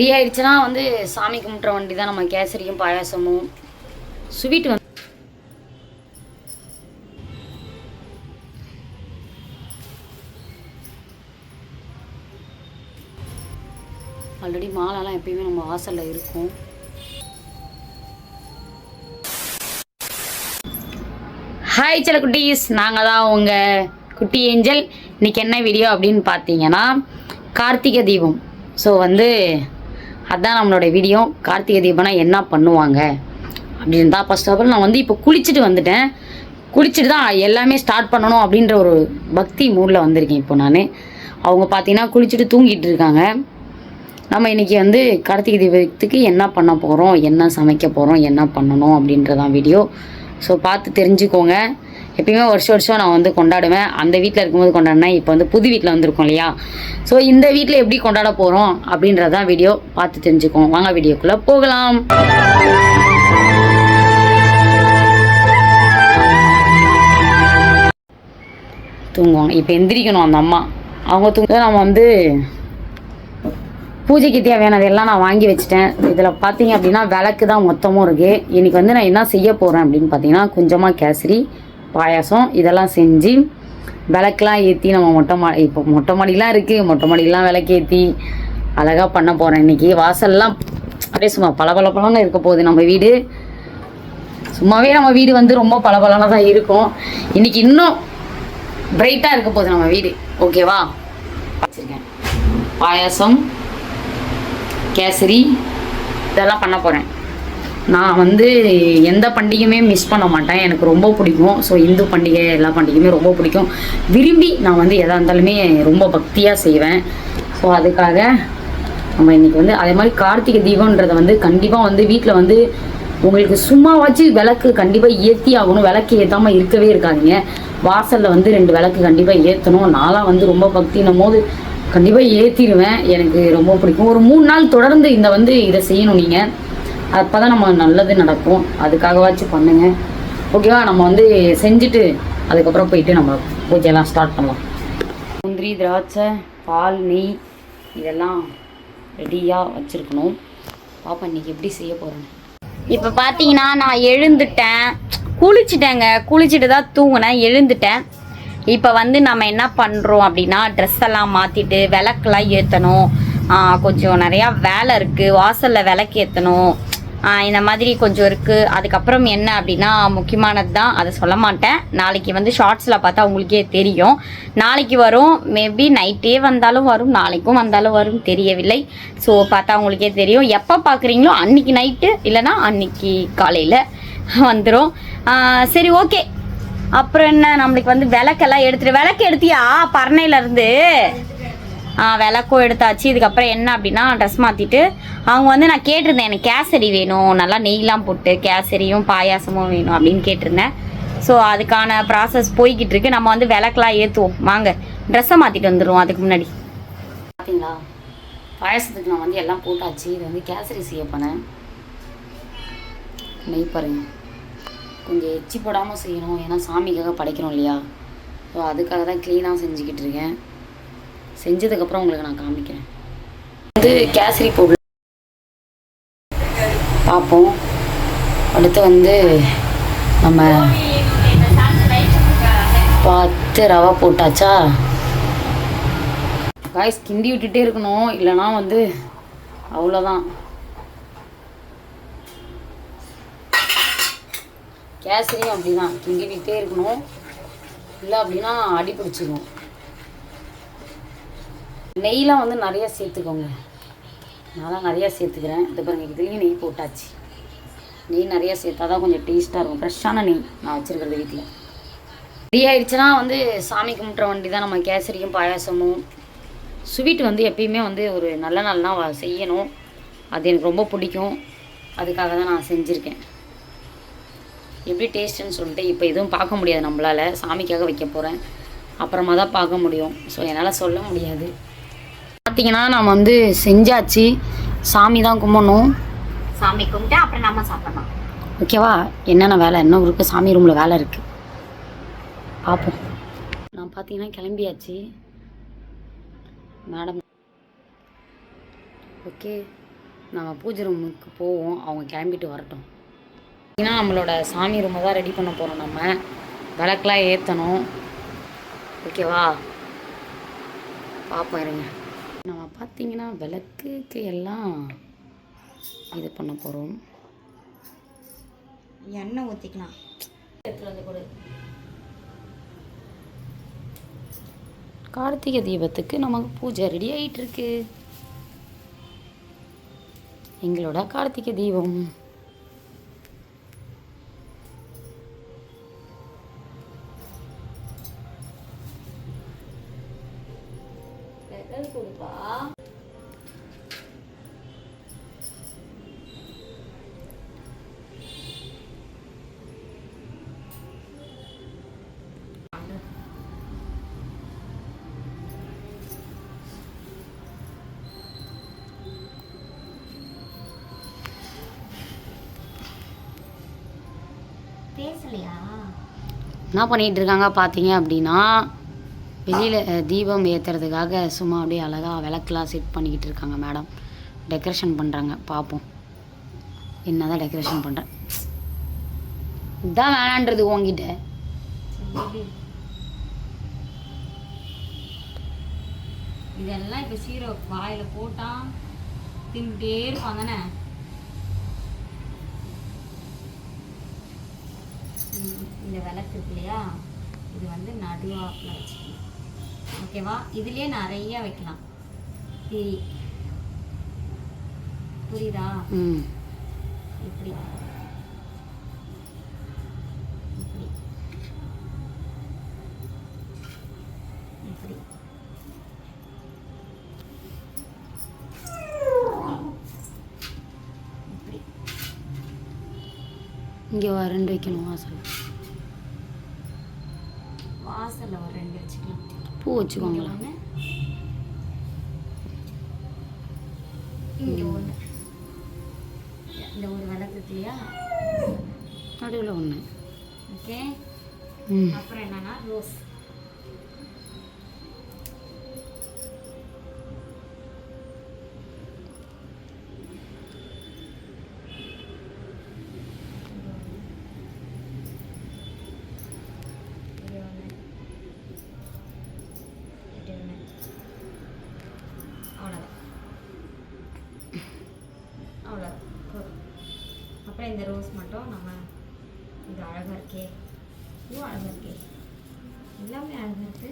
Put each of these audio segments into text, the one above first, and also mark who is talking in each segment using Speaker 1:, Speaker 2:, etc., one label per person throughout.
Speaker 1: Ready ஆயிடுச்சுன்னா வந்து சாமி கும்பிட்ற வண்டி தான் நம்ம கேசரியும் பாயாசமும். ஸ்வீட் வந்து ஆல்ரெடி மாலைலாம் எப்பயுமே நம்ம வாசலில் இருக்கும். ஹாய் சில குட்டீஸ் நாங்கள் தான் உங்கள் குட்டி ஏஞ்சல். இன்னைக்கு என்ன வீடியோ அப்படின்னு பார்த்தீங்கன்னா கார்த்திகை தீபம். ஸோ வந்து அதுதான் நம்மளோட வீடியோ கார்த்திகை தீபம்னா என்ன பண்ணுவாங்க? அப்படின்னு தான் ஃபர்ஸ்ட் ஆஃப் ஆல் நான் வந்து இப்போ குளிச்சுட்டு வந்துட்டேன். குளிச்சுட்டு தான் எல்லாமே ஸ்டார்ட் பண்ணணும் அப்படின்ற ஒரு பக்தி மூடில் வந்திருக்கேன் இப்போ நான். அவங்க பார்த்தீங்கன்னா குளிச்சுட்டு தூங்கிட்டு இருக்காங்க. நம்ம இன்றைக்கி வந்து கார்த்திகை தீபத்துக்கு என்ன பண்ண போகிறோம் என்ன சமைக்க போகிறோம் என்ன பண்ணணும் அப்படின்றதான் வீடியோ ஸோ பார்த்து தெரிஞ்சுக்கோங்க. எப்பயுமே வருஷம் வருஷம் நான் வந்து கொண்டாடுவேன். அந்த வீட்டில் இருக்கும்போது கொண்டாடினேன் இப்போ வந்து புது வீட்டில் வந்திருக்கோம் இல்லையா? ஸோ இந்த வீட்டில் எப்படி கொண்டாட போகிறோம் அப்படின்றதான் வீடியோ பார்த்து தெரிஞ்சுக்கோம் வாங்க வீடியோக்குள்ளே போகலாம். தூங்குவாங்க. இப்போ எந்திரிக்கணும் அந்த அம்மா. அவங்க தூங்க நம்ம வந்து பூஜைக்கு தேவையானது எல்லாம் நான் வாங்கி வச்சுட்டேன். இதில் பார்த்தீங்க அப்படின்னா விளக்கு தான் மொத்தமும் இருக்குது இன்றைக்கி வந்து நான் என்ன செய்ய போகிறேன் அப்படின்னு பார்த்தீங்கன்னா கொஞ்சமாக கேசரி பாயாசம் இதெல்லாம் செஞ்சு விளக்கெலாம் ஏற்றி நம்ம மொட்டை மா இப்போ மொட்டை மாடிலாம் இருக்குது மொட்டை மாடிலாம் விளக்கேற்றி அழகாக பண்ண போகிறேன் இன்னைக்கு. வாசல்லாம் அப்படியே சும்மா பளபளபளன்னு இருக்க போகுது நம்ம வீடு. சும்மாவே நம்ம வீடு வந்து ரொம்ப பளபளனாக தான் இருக்கும். இன்றைக்கி இன்னும் பிரைட்டாக இருக்க போகுது நம்ம வீடு. ஓகேவா? வச்சுருக்கேன். பாயாசம் கேசரி இதெல்லாம் பண்ண போகிறேன் நான் வந்து எந்த பண்டிகையுமே மிஸ் பண்ண மாட்டேன். எனக்கு ரொம்ப பிடிக்கும். ஸோ இந்து பண்டிகை எல்லா பண்டிகையுமே ரொம்ப பிடிக்கும். விரும்பி நான் வந்து எதாக இருந்தாலுமே ரொம்ப பக்தியாக செய்வேன். ஸோ அதுக்காக நம்ம இன்னைக்கு வந்து அதே மாதிரி கார்த்திகை தீபம்ன்றதை வந்து கண்டிப்பாக வந்து வீட்டில் வந்து உங்களுக்கு சும்மாவாச்சு விளக்கு கண்டிப்பாக ஏற்றி ஆகணும். விளக்கு ஏற்றாமல் இருக்கவே இருக்காதீங்க. வாசலில் வந்து ரெண்டு விளக்கு கண்டிப்பாக ஏற்றணும் நான்லாம் வந்து ரொம்ப பக்தினும் போது கண்டிப்பாக ஏற்றிடுவேன் எனக்கு ரொம்ப பிடிக்கும். ஒரு மூணு நாள் தொடர்ந்து இந்த வந்து இதை செய்யணும் நீங்கள் அப்போ தான் நம்ம நல்லது நடக்கும். அதுக்காகவாச்சும் பண்ணுங்க. ஓகேவா நம்ம வந்து செஞ்சுட்டு அதுக்கப்புறம் போயிட்டு நம்ம பூஜையெல்லாம் ஸ்டார்ட் பண்ணலாம். முந்திரி திராட்சை பால் நெய் இதெல்லாம் ரெடியாக வச்சுருக்கணும். பாப்பா இன்னைக்கு எப்படி செய்ய போகிறேன்
Speaker 2: இப்போ பார்த்தீங்கன்னா நான் எழுந்துட்டேன். குளிச்சுட்டேங்க. குளிச்சுட்டு தான் தூங்கினேன். எழுந்துட்டேன். இப்போ வந்து நம்ம என்ன பண்ணுறோம் அப்படின்னா ட்ரெஸ் எல்லாம் மாற்றிட்டு விளக்கெல்லாம் ஏற்றணும் கொஞ்சம் நிறையா வேலை இருக்குது வாசலில் விளக்கு ஏற்றணும் இந்த மாதிரி கொஞ்சம் இருக்குது அதுக்கப்புறம் என்ன அப்படின்னா முக்கியமானது தான் அதை சொல்ல மாட்டேன். நாளைக்கு வந்து ஷார்ட்ஸில் பார்த்தா உங்களுக்கே தெரியும். நாளைக்கு வரும் மேபி நைட்டே வந்தாலும் வரும் நாளைக்கும் வந்தாலும் வரும் தெரியவில்லை. ஸோ பார்த்தா உங்களுக்கே தெரியும். எப்போ பார்க்குறீங்களோ அன்னைக்கு நைட்டு இல்லைன்னா அன்னைக்கு காலையில் வந்துடும் சரி ஓகே அப்புறம் என்ன நம்மளுக்கு வந்து விளக்கெல்லாம் எடுத்துட்டு விளக்கு எடுத்தியா? பறனையில இருந்து? விளக்கும் எடுத்தாச்சு. இதுக்கப்புறம் என்ன அப்படின்னா ட்ரெஸ் மாற்றிட்டு அவங்க வந்து நான் கேட்டிருந்தேன் எனக்கு கேசரி வேணும். நல்லா நெய்லாம் போட்டு கேசரியும் பாயாசமும் வேணும் அப்படின்னு கேட்டிருந்தேன். ஸோ அதுக்கான ப்ராசஸ் போய்கிட்டு இருக்கு. நம்ம வந்து விளக்கெலாம் ஏற்றுவோம் வாங்க ட்ரெஸ்ஸை மாற்றிட்டு வந்துடுவோம் அதுக்கு முன்னாடி.
Speaker 1: பார்த்தீங்களா பாயசத்துக்கு நான் வந்து எல்லாம் போட்டாச்சு. இது வந்து கேசரி செய்ய போனேன். நெய் பாருங்க. கொஞ்சம் எச்சி போடாமல் செய்யணும். ஏன்னா சாமிக்காக படைக்கிறோம் இல்லையா? ஸோ அதுக்காக தான் க்ளீனாக செஞ்சுக்கிட்டு இருக்கேன். செஞ்சதுக்கப்புறம் உங்களுக்கு நான் காமிக்கிறேன். வந்து கேசரி பொருள் பார்ப்போம். அடுத்து வந்து நம்ம பத்து ரவை போட்டாச்சா? காய்ஸ் கிண்டி விட்டுட்டே இருக்கணும். இல்லைன்னா வந்து அவ்வளோதான் கேசரியும் அப்படிதான். கிண்டி விட்டுட்டே இருக்கணும். இல்லை அப்படின்னா அடி பிடிச்சிக்கும் நெய்லாம் வந்து நிறையா சேர்த்துக்கோங்க. நான் நிறையா சேர்த்துக்கிறேன். இது பாருங்கள் இதுலேயும் நெய் போட்டாச்சு. நெய் நிறையா சேர்த்தா தான் கொஞ்சம் டேஸ்ட்டாக இருக்கும். ஃப்ரெஷ்ஷான நெய் நான் வச்சுருக்கிறது வீட்டில் ரெடி ஆயிடுச்சுன்னா வந்து சாமி கும்பிட்ற வண்டி தான். நம்ம கேசரியும் பாயாசமும். ஸ்வீட் வந்து எப்பயுமே வந்து ஒரு நல்ல நாள்னா செய்யணும். அது எனக்கு ரொம்ப பிடிக்கும். அதுக்காக தான் நான் செஞ்சுருக்கேன். எப்படி டேஸ்ட்டுன்னு சொல்லிட்டு இப்போ எதுவும் பார்க்க முடியாது நம்மளால். சாமிக்காக வைக்க போகிறேன் அப்புறமா தான் பார்க்க முடியும். ஸோ என்னால் சொல்ல முடியாது. பார்த்தீங்கன்னா நான் வந்து செஞ்சாச்சு. சாமி தான் கும்பிடணும்.
Speaker 2: சாமி கும்பிட்டு அப்புறம் நம்ம சாப்பிடலாம்
Speaker 1: ஓகேவா? என்னென்ன வேலை? என்ன இருக்குது சாமி ரூமில் வேலை இருக்குது பார்ப்போம் நான் பார்த்தீங்கன்னா கிளம்பியாச்சு. Madam okay. நம்ம பூஜை ரூமுக்கு போவோம். அவங்க கிளம்பிட்டு வரட்டும். ஏன்னா நம்மளோட சாமி ரூமை தான் ரெடி பண்ண போகிறோம் நம்ம. விளக்கெலாம் ஏற்றணும் ஓகேவா? பார்ப்போம் இருங்க. நம்ம பார்த்தீங்கன்னா விளக்குக்கு எல்லாம் இது பண்ண போகிறோம்
Speaker 2: எண்ணெய் ஊற்றிக்கலாம்
Speaker 1: எடுத்துகிட்டு வந்து கொடு. கார்த்திகை தீபத்துக்கு நமக்கு பூஜை ரெடி ஆயிட்டு இருக்கு எங்களோட கார்த்திகை தீபம். என்ன பண்ணிகிட்டு இருக்காங்க பார்த்தீங்க அப்படின்னா வெளியில் தீபம் ஏற்றுறதுக்காக சும்மா அப்படியே அழகாக விளக்கெலாம் செட் பண்ணிக்கிட்டு இருக்காங்க மேடம் டெக்கரேஷன் பண்ணுறாங்க பார்ப்போம் என்ன தான் டெக்கரேஷன் பண்ணுறேன் இதான் வேணான்றது உங்ககிட்ட.
Speaker 2: இதெல்லாம் இப்போ சீரோ வாயில் போட்டால் தின்னுட்டே இருப்பாங்கண்ணே தானே ம், இந்த விளக்கு இருக்கு இல்லையா? இது வந்து நடுவாப்பில் வச்சுக்கணும். ஓகேவா இதுலயே நிறைய வைக்கலாம். திரி புரியுதா? இப்படி. இப்படி. இப்படி. இப்படி.
Speaker 1: இங்கே ரெண்டு வைக்கணும் வாசல் பூ வச்சுக்கோங்களா
Speaker 2: இந்த ஒரு விளக்கு இல்லையா?
Speaker 1: நடுவில் ஒன்று
Speaker 2: ஓகே. அப்புறம் என்னன்னா ரோஸ் இது ஒன்று இது ஒன்று அவ்வளோதான் அவ்வளோதான் போதும் அப்புறம் இந்த ரோஸ் மட்டும் நம்ம இது அழகாக இருக்கே இதுவும் அழகாக இருக்கே எல்லாமே அழகாக இருக்கு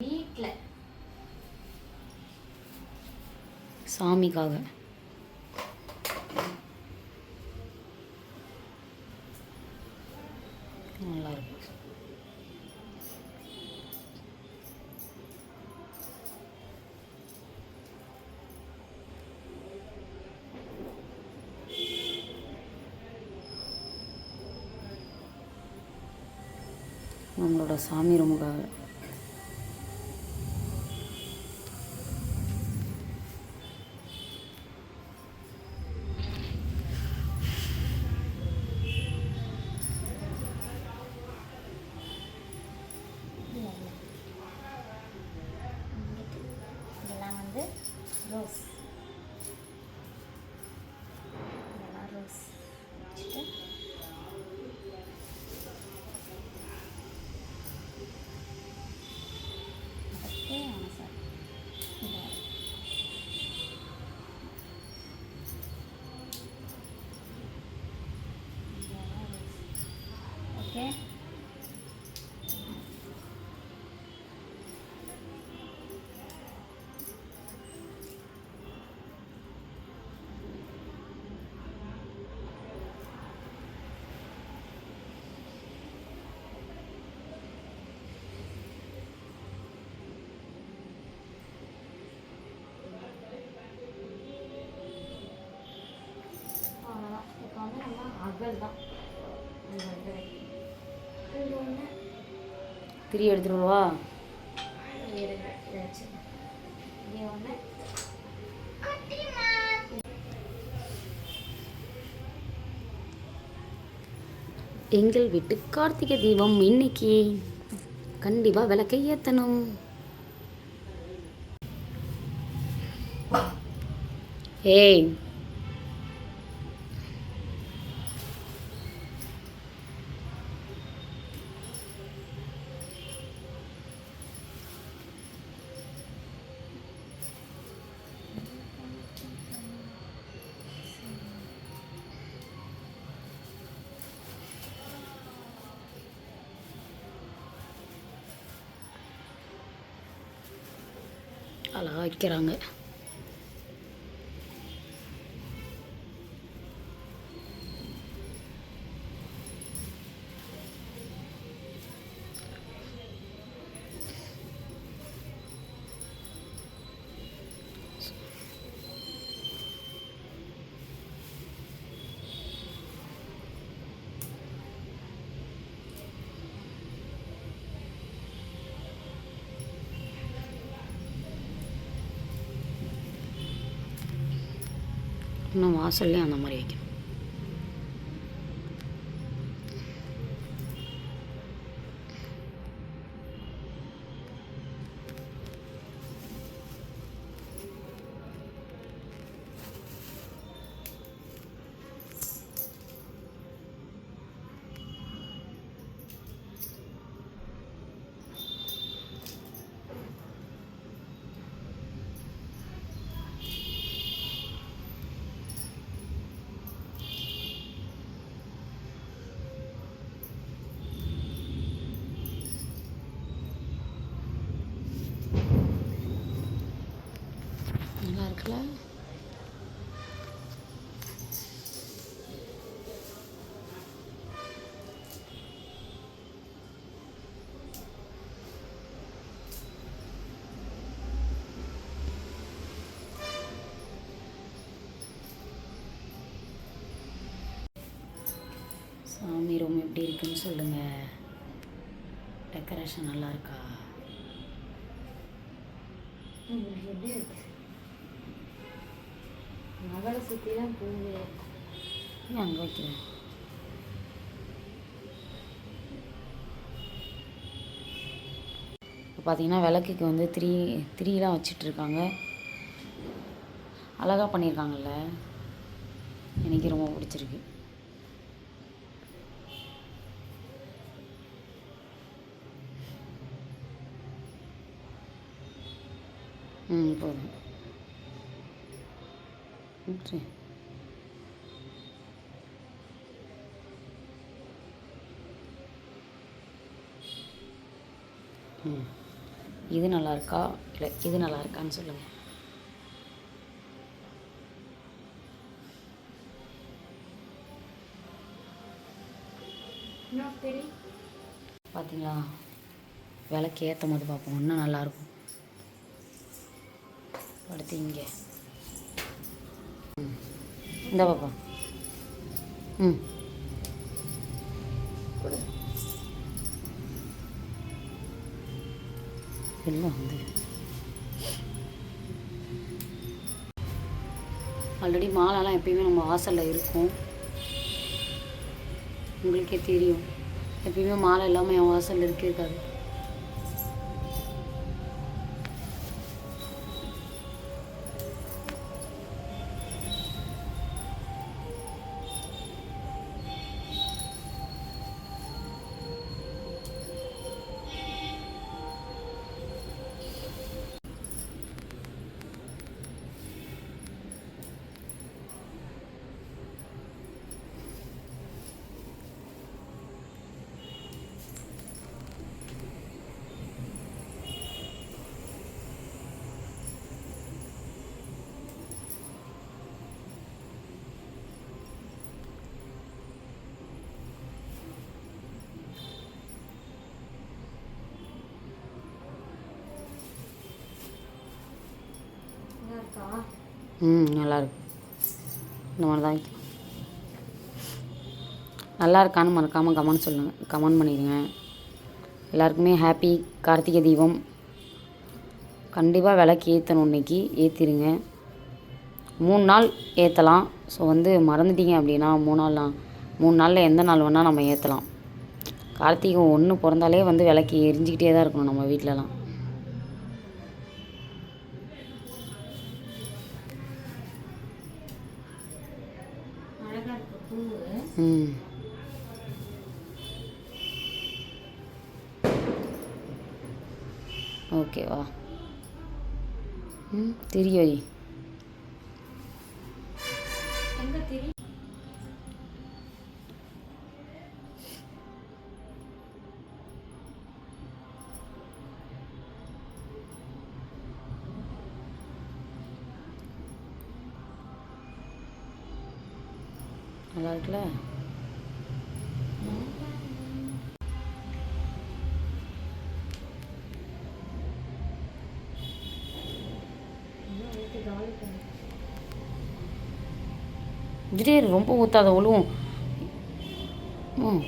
Speaker 2: வீட்டில்
Speaker 1: சாமிக்காக. நல்லா இருக்கு நம்மளோட சாமி ரூமுக்காக.
Speaker 2: மொபைல் தான்
Speaker 1: திரி எடுத்துருவா? எங்கள் வீட்டு கார்த்திகை தீபம் இன்னைக்கு கண்டிப்பாக விளக்கை ஏற்றணும் ஏய் அழகா வைக்கிறாங்க. சொல்லி அந்த மாதிரி. ரூம் எப்படி இருக்குன்னு சொல்லுங்க. டெக்கரேஷன் நல்லா இருக்கா?
Speaker 2: மகளை சுற்றி தான்
Speaker 1: ஏன் அங்கே வைக்கிறேன் இப்போ பார்த்தீங்கன்னா விளக்குக்கு வந்து த்ரீ த்ரீலாம் வச்சிட்ருக்காங்க. அழகாக பண்ணியிருக்காங்கல்ல எனக்கு ரொம்ப பிடிச்சிருக்கு. ம் போதும். விட்டுரு. ம். இது நல்லா இருக்கா இல்லை இது நல்லா இருக்கான்னு சொல்லுங்கள் பார்த்தீங்களா விளக்கு ஏற்றும் போது பார்ப்போம். இன்னும் நல்லாயிருக்கும் அடுத்து இங்கே. ம் இந்த பாப்பா. ம். எல்லாம் வந்து? ஆல்ரெடி மாலைலாம் எப்பயுமே நம்ம வாசலில் இருக்கும். உங்களுக்கே தெரியும். எப்பயுமே மாலை இல்லாமல் என் வாசலில் இருக்கே இருக்காது. ம் நல்லா இந்த மாதிரி தான் வைக்கணும் நல்லா இருக்கான்னு மறக்காமல் கமெண்ட் சொல்லுங்கள் கமெண்ட் பண்ணிடுங்க. எல்லாருக்குமே ஹாப்பி கார்த்திகை தீபம். கண்டிப்பாக விளக்கு ஏற்றணும் இன்றைக்கி ஏற்றிடுங்க மூணு நாள் ஏற்றலாம் ஸோ வந்து மறந்துட்டீங்க அப்படின்னா மூணு நாள்லாம் மூணு நாளில் எந்த நாள் வேணால் நம்ம ஏற்றலாம் கார்த்திகை ஒன்று பிறந்தாலே வந்து விளக்கு எரிஞ்சிக்கிட்டே தான் இருக்கணும் நம்ம வீட்டிலலாம் ம் ஓகேவா ம் தெரியும் வை. இருக்குல்ல? திடீர் ரொம்ப ஊற்றாத ஒழுவும். ம்.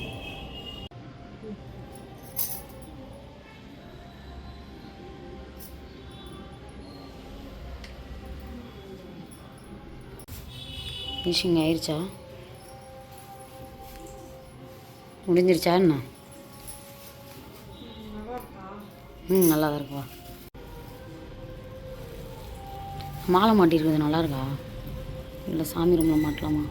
Speaker 1: ஃபினிஷிங் ஆயிடுச்சா முடிஞ்சிருச்சா என்ன? ம் நல்லா தான் இருக்குவா மாலை மாட்டியிருக்குது நல்லா இருக்கா இல்லை சாமி ரூமில் மாட்டலாமா?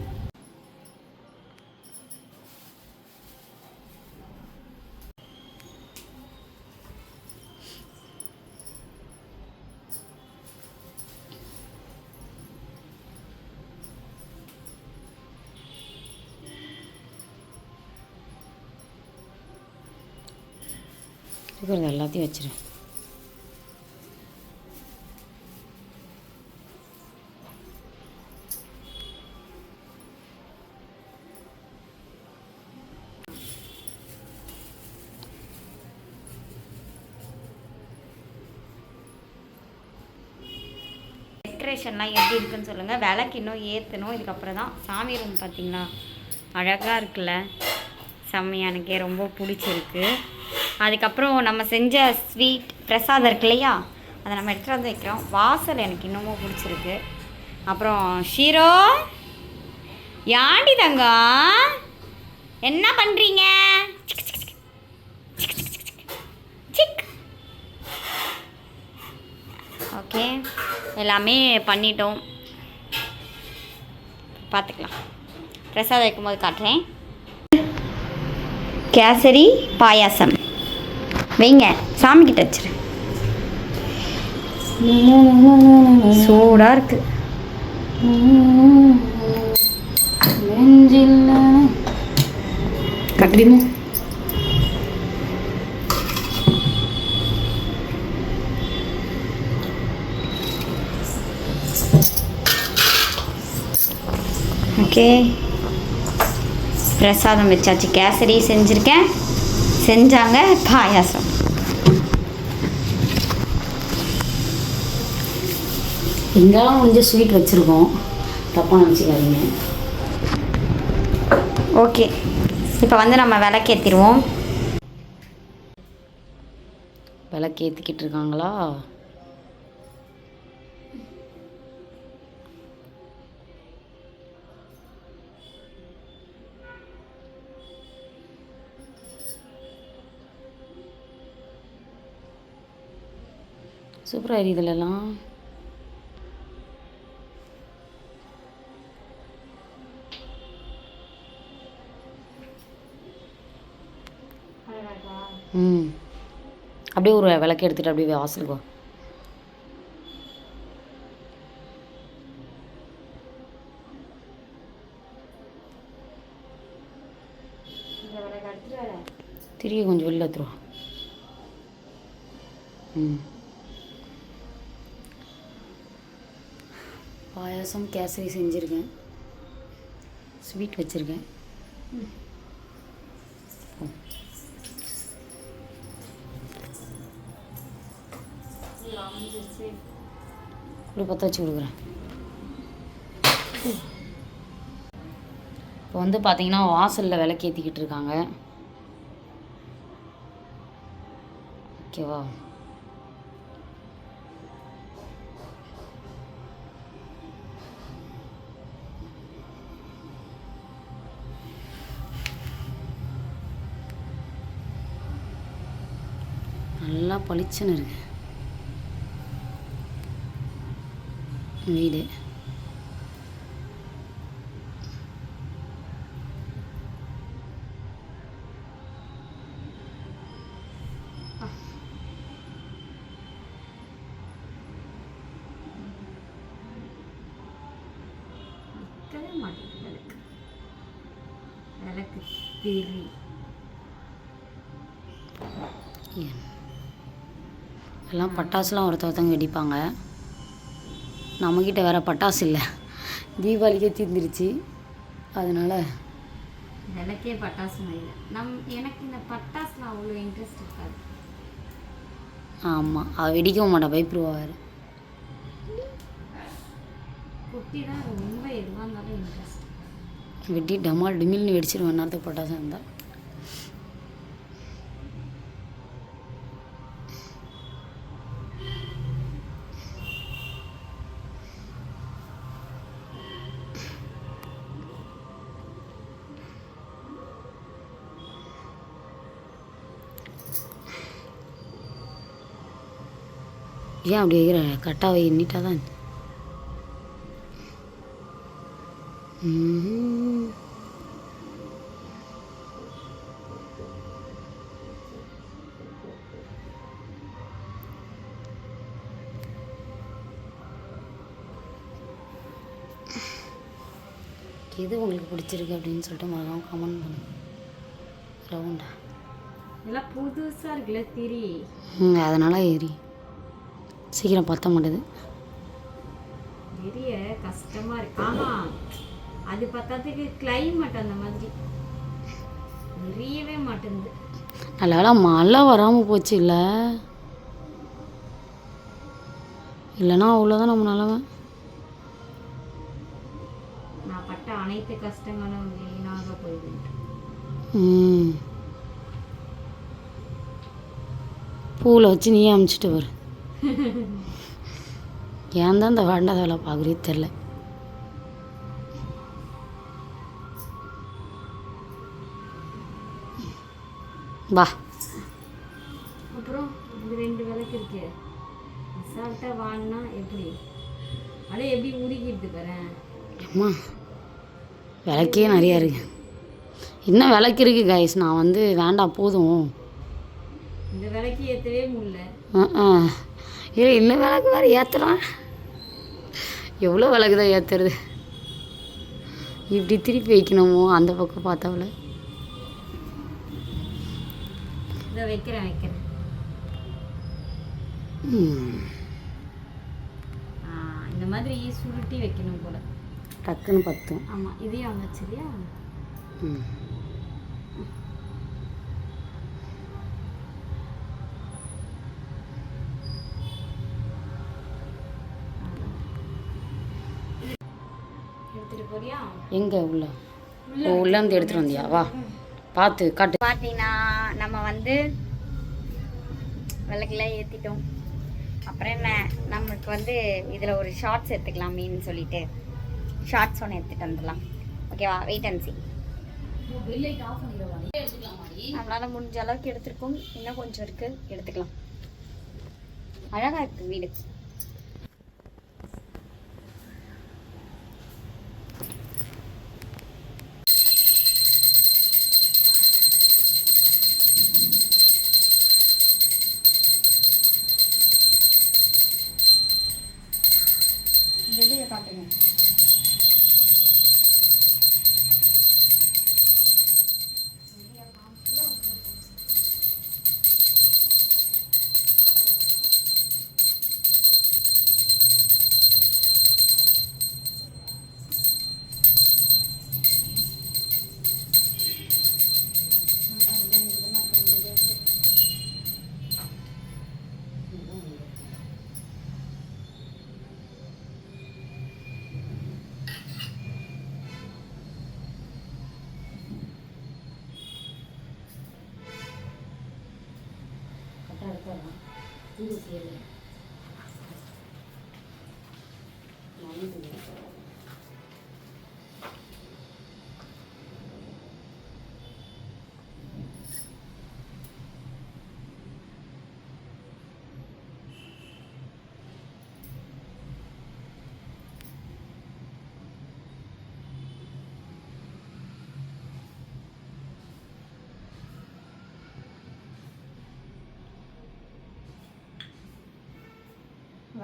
Speaker 1: இருக்கிறது எல்லாத்தையும் வச்சுருவேன்.
Speaker 2: டெக்கரேஷன்லாம் எப்படி இருக்குன்னு சொல்லுங்கள் விளக்கு இன்னும் ஏற்றணும் இதுக்கப்புறம் தான் சாமி ரூம் பார்த்தீங்களா? அழகாக இருக்குல்ல? செம்மையா எனக்கே ரொம்ப பிடிச்சிருக்கு. அதுக்கப்புறம் நம்ம செஞ்ச ஸ்வீட் பிரசாதம் இருக்கு இல்லையா? அதை நம்ம எடுத்துகிட்டு வந்து வைக்கிறோம். வாசல் எனக்கு இன்னமும் பிடிச்சிருக்கு. அப்புறம் ஷீரோ யாண்டி தங்கம் என்ன பண்ணுறீங்க ஓகே. எல்லாமே பண்ணிட்டோம். பார்த்துக்கலாம். பிரசாதம் வைக்கும்போது காட்டுறேன். கேசரி பாயாசம். வைங்க. சாமிக்கிட்ட வச்சிரு. சூடாக இருக்கு. ஓகே. பிரசாதம் வச்சாச்சு. கேசரி செஞ்சுருக்கேன். செஞ்சாங்க. பாயாசம்.
Speaker 1: எங்கெல்லாம் கொஞ்சம் ஸ்வீட் வச்சுருக்கோம். தப்பாக நினச்சிக்காதீங்க.
Speaker 2: ஓகே இப்போ வந்து நம்ம விளக்கேற்றிடுவோம்
Speaker 1: விளக்கு ஏற்றிக்கிட்டு இருக்காங்களா? சூப்பராக எரியுதுலலாம். அப்படியே ஒரு விளக்கு எடுத்துகிட்டு அப்படியே வாசலுக்கு வா. திரிய கொஞ்சம் வெளில எடுத்துருவா ம். பாயாசம் கேசரி செஞ்சுருக்கேன். ஸ்வீட் வச்சுருக்கேன். ம் இப்படி பற்ற வச்சு கொடுக்குறேன். இப்போ வந்து பார்த்தீங்கன்னா வாசலில் விளக்கேற்றிக்கிட்டு இருக்காங்க. ஓகேவா? நல்லா பளிச்சுன்னு இருக்கு. வீடு
Speaker 2: நிற்கவே மாட்டேங்குது விளக்கு விளக்கு திரி
Speaker 1: எல்லாம் பட்டாசுலாம் ஒருத்த ஒருத்தவங்க வெடிப்பாங்க. நம்மக்கிட்ட வேற பட்டாசு இல்லை. தீபாவளிக்கே தீர்ந்துருச்சு. அதனால்
Speaker 2: விளக்கே பட்டாசு மாதிரி நம் எனக்கு இந்த பட்டாசுல அவ்வளோ இன்ட்ரெஸ்ட் இருக்காது.
Speaker 1: ஆமாம் அவள் வெடிக்கவும் மாட்டா பயப்படுவா வேறு.
Speaker 2: குட்டி தான் ரொம்ப எதுவாக இருந்தாலும் இன்ட்ரெஸ்ட்
Speaker 1: வெட்டி டமால் டிமில்னு வெடிச்சிருவேன் நேரத்துக்கு பட்டாசு இருந்தால் ஏன் அப்படி வைக்கிற? கரெக்டாக வை நீட்டாக தான். எது உங்களுக்கு பிடிச்சிருக்கு அப்படின்னு சொல்லிட்டு மறக்காம கமெண்ட் பண்ணுங்க. ரவுண்டா
Speaker 2: இதெல்லாம் புதுசாக இருக்குல்ல திரி.
Speaker 1: ம் அதனால் ஏறி. சீக்கிரம் பற்ற மாட்டேது.
Speaker 2: தெரிய கஷ்டமாக இருக்கு. ஆமா. அது பத்தாததுக்கு கிளைமேட் அந்த மாதிரி. எரியவே மாட்டேங்குது.
Speaker 1: நல்ல மழை வராமல் போச்சு இல்லை. இல்லைன்னா அவ்வளோதான் நம்ம நிலமை.
Speaker 2: நான் பட்ட அனைத்து கஷ்டங்களும் வீணாக போயிடுது
Speaker 1: பூவில் வச்சு நீயே அமுச்சிட்டு வரு. ஏன் தான் இந்த வேண்டாத வேலை பார்க்குறே? தெரில வா.
Speaker 2: அப்புறம் இது ரெண்டு விளக்கு இருக்கு. அசால்ட்டாக வாங்கினா எப்படி? அப்படியே எப்படி உருகிட்டு பாரேன்
Speaker 1: அம்மா விளக்கே நிறையா இருக்கு. இன்னும் விளக்கு இருக்கு கைஸ் நான் வந்து வேண்டாம் போதும்.
Speaker 2: இந்த விளக்கு ஏற்றவே முடியல.
Speaker 1: ஆ. இல்லை இன்னும் விளக்கு வேறு ஏற்றுறான் எவ்வளோ விளக்கு தான் ஏற்றுறது இப்படி திருப்பி வைக்கணுமோ? அந்த பக்கம் பார்த்தாவில்.
Speaker 2: இதை வைக்கிறேன் வைக்கிறேன். இந்த மாதிரி சுருட்டி வைக்கணும் போல.
Speaker 1: டக்குன்னு பத்தும்.
Speaker 2: ஆமாம் இதையும் சரியா
Speaker 1: ம்
Speaker 2: எடுத்துட்டு போறியா
Speaker 1: எங்கே உள்ள? ஓ உள்ளேருந்து எடுத்துகிட்டு வந்தியா? வா. பார்த்து காட்டு.
Speaker 2: பார்த்தீங்கன்னா நம்ம வந்து விளக்கெல்லாம் ஏற்றிட்டோம் அப்புறம் என்ன? நமக்கு வந்து இதில் ஒரு ஷார்ட்ஸ் எடுத்துக்கலாமேன்னு சொல்லிட்டு. ஷார்ட்ஸ் ஒன்று எடுத்துகிட்டு வந்துடலாம். ஓகேவா வெயிட் அண்ட் சி நம்மளால் முடிஞ்ச அளவுக்கு எடுத்திருக்கோம். இன்னும் கொஞ்சம் இருக்குது எடுத்துக்கலாம். அழகாக இருக்குது வீடு.
Speaker 1: Amen.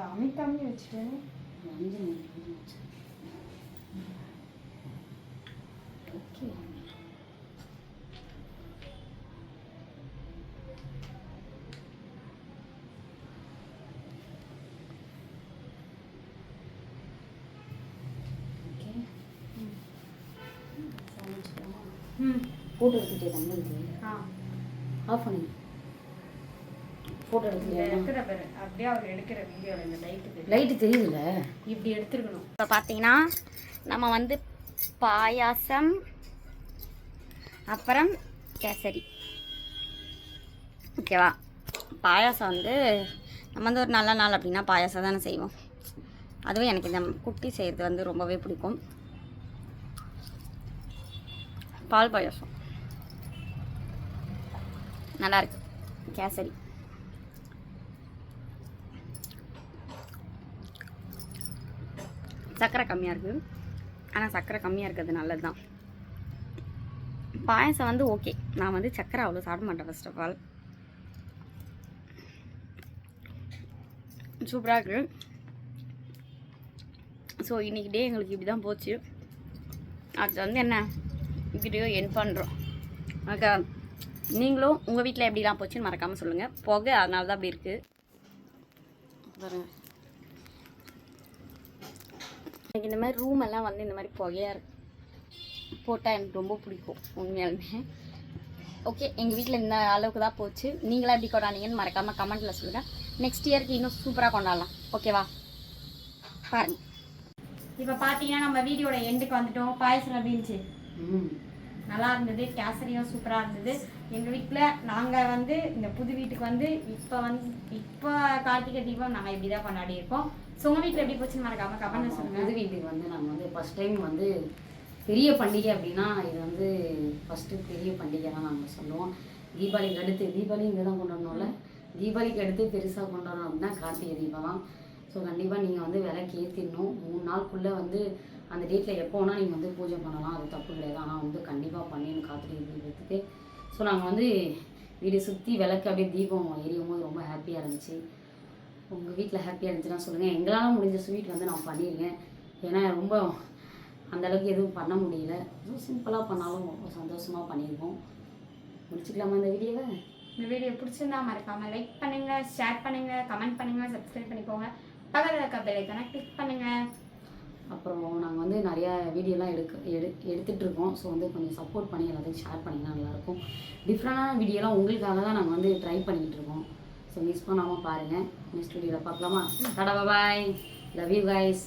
Speaker 2: அமைக்காமே வச்சுட்டேன்
Speaker 1: அஞ்சு மணி ஓகே ஓகே சமைச்சிக்கலாமா
Speaker 2: ம்
Speaker 1: ஃபோட்டோ எடுத்துட்டே தம்பிக்கு
Speaker 2: ஆ
Speaker 1: ஆஃப் பண்ணி ஃபோட்டோ
Speaker 2: இந்த
Speaker 1: எடுத்துட்டியா
Speaker 2: இருக்கிற பேரு அப்படியே அவர் எடுக்கிற வீடியோவில் இந்த லைட்டுக்கு
Speaker 1: லைட்டு தெரியுதுல்ல?
Speaker 2: இப்படி எடுத்துருக்கணும். இப்போ பார்த்தீங்கன்னா நம்ம வந்து பாயாசம் அப்புறம் கேசரி. ஓகேவா? பாயாசம் வந்து நம்ம வந்து ஒரு நல்ல நாள் அப்படின்னா பாயாசம் தானே செய்வோம். அதுவும் எனக்கு இந்த குட்டி செய்கிறது வந்து ரொம்பவே பிடிக்கும். பால் பாயாசம். நல்லா இருக்கு. கேசரி. சர்க்கரை கம்மியாக இருக்குது ஆனால் சர்க்கரை கம்மியாக இருக்கிறது நல்லது தான் பாயசம் வந்து ஓகே நான் வந்து சர்க்கரை அவ்வளோ சாப்பிட மாட்டேன் ஃபர்ஸ்ட் ஆஃப் ஆல் சூப்பராக இருக்குது ஸோ இன்றைக்கி டே எங்களுக்கு இப்படி தான் போச்சு. அடுத்து வந்து என்ன? வீடியோ என் பண்ணுறோம் ஓகே நீங்களும் உங்கள் வீட்டில் எப்படிலாம் போச்சுன்னு மறக்காமல் சொல்லுங்கள் புகை அதனால தான் அப்படி இருக்குது பாருங்க எனக்கு இந்த மாதிரி ரூம் எல்லாம் வந்து இந்த மாதிரி புகையாக இருக்கு. போட்டால் எனக்கு ரொம்ப பிடிக்கும் உண்மையாலுமே. ஓகே எங்கள் வீட்டில் இந்த அளவுக்கு தான் போச்சு. நீங்களா எப்படி கொண்டாடிங்கன்னு மறக்காமல் கமெண்ட்டில் சொல்லுங்கள் நெக்ஸ்ட் இயருக்கு இன்னும் சூப்பராக கொண்டாடலாம். ஓகேவா பாருங்க. இப்போ பார்த்தீங்கன்னா நம்ம வீடியோட எண்டுக்கு வந்துட்டோம். பாயசம்
Speaker 1: ம்.
Speaker 2: நல்லா இருந்தது. கேசரியும் சூப்பராக இருந்தது. எங்கள் வீட்டில் நாங்கள் வந்து இந்த புது வீட்டுக்கு வந்து இப்போ வந்து இப்போ கார்த்திகை தீபம் நாங்கள் இப்படி தான் கொண்டாடி இருக்கோம் ஸோ உங்கள் வீட்டில் எப்படி போச்சுன்னு மறக்காம கமெண்ட்ல சொல்லுங்கள்
Speaker 1: புது வீட்டுக்கு வந்து நாங்கள் வந்து ஃபஸ்ட் டைம் வந்து பெரிய பண்டிகை அப்படின்னா இது வந்து ஃபஸ்ட்டு பெரிய பண்டிகை தான் நாங்கள் சொல்லுவோம். தீபாவளிக்கு அடுத்து தீபாவளி இங்கே தான் கொண்டாடணும்ல? தீபாவளிக்கு அடுத்து பெருசாக கொண்டாடணும் அப்படின்னா கார்த்திகை தீபம் தான் ஸோ கண்டிப்பாக நீங்கள் வந்து விலைக்கு ஏற்றிடணும் மூணு நாளுக்குள்ளே வந்து அந்த டேட்டில் எப்போ வேணால் நீங்கள் வந்து பூஜை பண்ணலாம். அது தப்பு கிடையாது. ஆனால் வந்து கண்டிப்பாக பண்ணிடணும் கார்த்திகை தீபத்துக்கு. ஸோ நாங்கள் வந்து வீடு சுற்றி விளக்கு அப்படியே தீபம் எரியும் போது ரொம்ப ஹாப்பியாக இருந்துச்சு. உங்கள் வீட்டில் ஹாப்பியாக இருந்துச்சுன்னா சொல்லுங்கள் எங்களால் முடிஞ்ச ஸ்வீட் வந்து நான் பண்ணியிருக்கேன் ஏன்னா ரொம்ப அந்த அளவுக்கு எதுவும் பண்ண முடியல. ஸோ சிம்பிளாக பண்ணாலும் ரொம்ப சந்தோஷமாக பண்ணியிருக்கோம் முடிச்சுக்கலாமா இந்த வீடியோவை
Speaker 2: இந்த வீடியோ பிடிச்சிருந்தா மறக்காம லைக் பண்ணுங்க ஷேர் பண்ணுங்க கமெண்ட் பண்ணுங்க சப்ஸ்கிரைப் பண்ணிக்கோங்க. பக்கத்தில் இருக்க பெல் ஐக்கானை கிளிக் பண்ணுங்க.
Speaker 1: அப்புறம் நாங்கள் வந்து நிறையா வீடியோலாம் எடுக்க எடு எடுத்துகிட்டு இருக்கோம். ஸோ வந்து கொஞ்சம் சப்போர்ட் பண்ணி எல்லாத்தையும் ஷேர் பண்ணிங்கன்னா நல்லாயிருக்கும் டிஃப்ரெண்டான வீடியோலாம் உங்களுக்காக தான் நாங்கள் வந்து ட்ரை பண்ணிக்கிட்டு இருக்கோம். ஸோ மிஸ் பண்ணாமல் பாருங்கள் நெக்ஸ்ட் வீடியோவில் பார்க்கலாமா? Tata bye love you guys